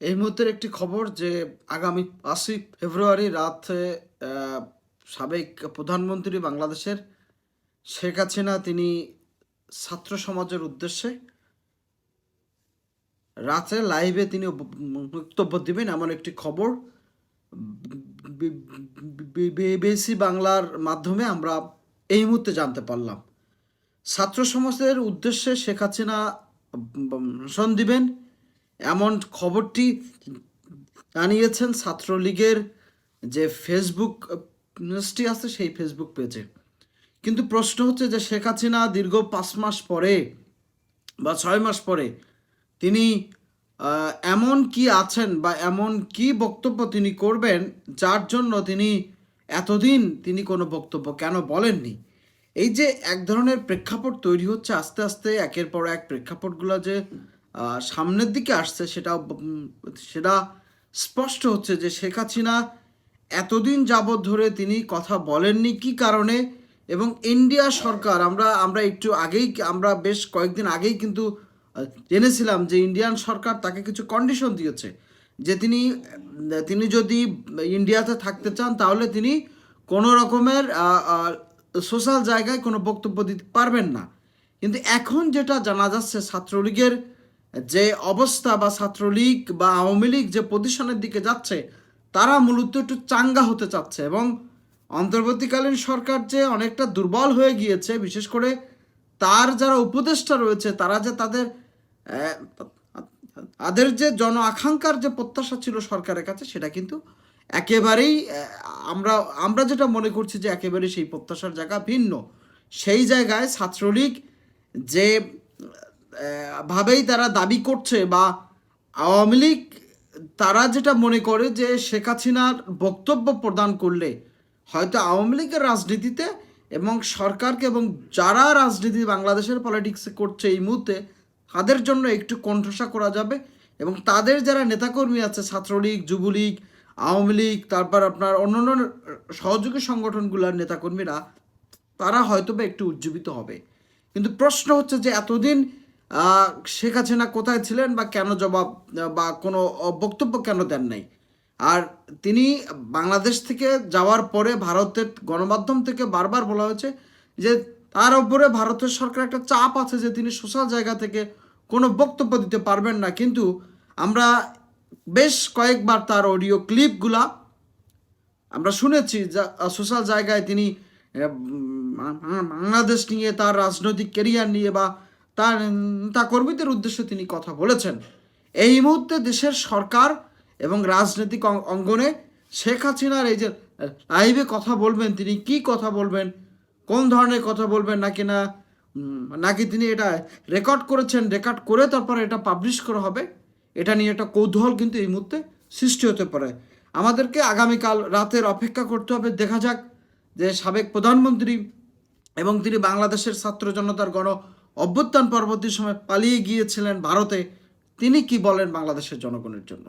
এই মুহূর্তের একটি খবর যে আগামী পাঁচই ফেব্রুয়ারি রাতে সাবেক প্রধানমন্ত্রী বাংলাদেশের শেখ হাসিনা, তিনি ছাত্র সমাজের উদ্দেশ্যে রাতে লাইভে তিনি বক্তব্য দিবেন। এমন একটি খবর বিবিসি বাংলার মাধ্যমে আমরা এই মুহূর্তে জানতে পারলাম। ছাত্র সমাজের উদ্দেশ্যে শেখ হাসিনা ভাষণ দিবেন। এমন খবরটি জানিয়েছেন ছাত্রলীগের যে ফেসবুক পেজটি আছে সেই ফেসবুক পেজে কিন্তু প্রশ্ন হচ্ছে যে শেখ হাসিনা দীর্ঘ পাঁচ মাস পরে বা ছয় মাস পরে তিনি এমন কি আছেন বা এমন কি বক্তব্য তিনি করবেন যার জন্য তিনি এতদিন তিনি কোনো বক্তব্য কেন বলেননি? এই যে এক ধরনের প্রেক্ষাপট তৈরি হচ্ছে আস্তে আস্তে একের পর এক প্রেক্ষাপটগুলো যে সামনের দিকে আসছে, সেটা সেটা স্পষ্ট হচ্ছে যে শেখ হাসিনা এতদিন যাবৎ ধরে তিনি কথা বলেননি কি কারণে? এবং ইন্ডিয়া সরকার, আমরা আমরা একটু আগেই, আমরা বেশ কয়েকদিন আগেই কিন্তু জেনেছিলাম যে ইন্ডিয়ান সরকার তাকে কিছু কন্ডিশন দিয়েছে, যে তিনি তিনি যদি ইন্ডিয়াতে থাকতে চান তাহলে তিনি কোনো রকমের সোশ্যাল জায়গায় কোনো বক্তব্য দিতে পারবেন না। কিন্তু এখন যেটা জানা যাচ্ছে ছাত্রলীগের যে অবস্থা বা ছাত্রলীগ বা আওয়ামী লীগ যে পজিশনের দিকে যাচ্ছে, তারা মূলত একটু চাঙ্গা হতে চাচ্ছে এবং অন্তর্বর্তীকালীন সরকার যে অনেকটা দুর্বল হয়ে গিয়েছে, বিশেষ করে তার যারা উপদেষ্টা রয়েছে, তারা যে তাদের তাদের যে জন আকাঙ্ক্ষার যে প্রত্যাশা ছিল সরকারের কাছে, সেটা কিন্তু একেবারেই আমরা আমরা যেটা মনে করছি যে একেবারেই সেই প্রত্যাশার জায়গা ভিন্ন। সেই জায়গায় ছাত্রলীগ যে ভাবেই তারা দাবি করছে বা আওয়ামী লীগ, তারা যেটা মনে করে যে শেখ হাসিনার বক্তব্য প্রদান করলে হয়তো আওয়ামী লীগের রাজনীতিতে এবং সরকারকে এবং যারা রাজনীতি বাংলাদেশের পলিটিক্সে করছে এই মুহূর্তে, তাদের জন্য একটু কণ্ঠসা করা যাবে এবং তাদের যারা নেতাকর্মী আছে, ছাত্রলীগ, যুবলীগ, আওয়ামী লীগ, তারপর আপনার অন্যান্য সহযোগী সংগঠনগুলোর নেতাকর্মীরা, তারা হয়তো বা একটু উজ্জীবিত হবে। কিন্তু প্রশ্ন হচ্ছে যে এতদিন শেখ হাসিনা কোথায় ছিলেন বা কেন জবাব, বা কোনো বক্তব্য কেন দেন নাই? আর তিনি বাংলাদেশ থেকে যাওয়ার পরে ভারতের গণমাধ্যম থেকে বারবার বলা হয়েছে যে তার উপরে ভারতের সরকার একটা চাপ আছে যে তিনি সোশ্যাল জায়গা থেকে কোনো বক্তব্য দিতে পারবেন না। কিন্তু আমরা বেশ কয়েকবার তার অডিও ক্লিপগুলা আমরা শুনেছি যা সোশ্যাল জায়গায় তিনি বাংলাদেশ নিয়ে তার রাজনৈতিক কেরিয়ার নিয়ে বা তার তা কর্মীদের উদ্দেশ্যে তিনি কথা বলেছেন। এই মুহূর্তে দেশের সরকার এবং রাজনৈতিক অঙ্গনে শেখ হাসিনার এই যে লাইভে কথা বলবেন, তিনি কি কথা বলবেন, কোন ধরনের কথা বলবেন নাকি না নাকি তিনি এটা রেকর্ড করেছেন, রেকর্ড করে তারপর এটা পাবলিশ করা হবে, এটা নিয়ে একটা কৌতূহল কিন্তু এই মুহূর্তে সৃষ্টি হতে পারে। আমাদেরকে আগামীকাল রাতের অপেক্ষা করতে হবে। দেখা যাক যে সাবেক প্রধানমন্ত্রী এবং তিনি বাংলাদেশের ছাত্র জনতার গণ অভ্যুত্থান পরবর্তী সময় পালিয়ে গিয়েছিলেন ভারতে তিনি কি বলেন বাংলাদেশের জনগণের জন্য?